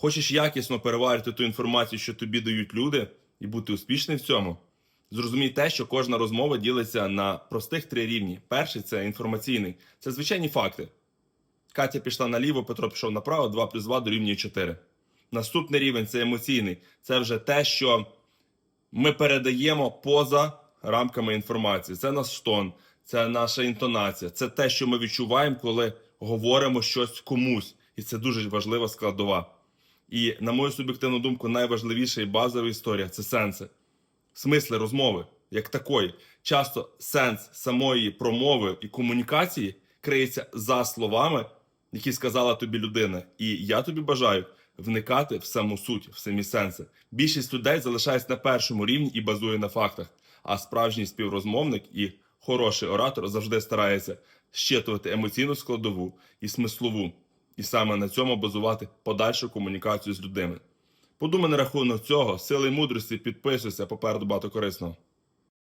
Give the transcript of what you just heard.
Хочеш якісно переварити ту інформацію, що тобі дають люди, і бути успішним в цьому? Зрозумій те, що кожна розмова ділиться на простих три рівні. Перший це інформаційний, це звичайні факти. Катя пішла наліво, Петро пішов направо, 2 плюс 2 дорівнює 4. Наступний рівень це емоційний. Це вже те, що ми передаємо поза рамками інформації. Це наш тон, це наша інтонація, це те, що ми відчуваємо, коли говоримо щось комусь. І це дуже важлива складова. І, на мою суб'єктивну думку, найважливіша і базова історія це сенси. Смисли розмови, як такої. Часто сенс самої промови і комунікації криється за словами, які сказала тобі людина. І я тобі бажаю вникати в саму суть, в самі сенси. Більшість людей залишається на першому рівні і базує на фактах. А справжній співрозмовник і хороший оратор завжди старається щитувати емоційну складову і смислову, і саме на цьому базувати подальшу комунікацію з людьми. Подумай на рахунок цього, сили й мудрості, підписуйся, попереду багато корисного.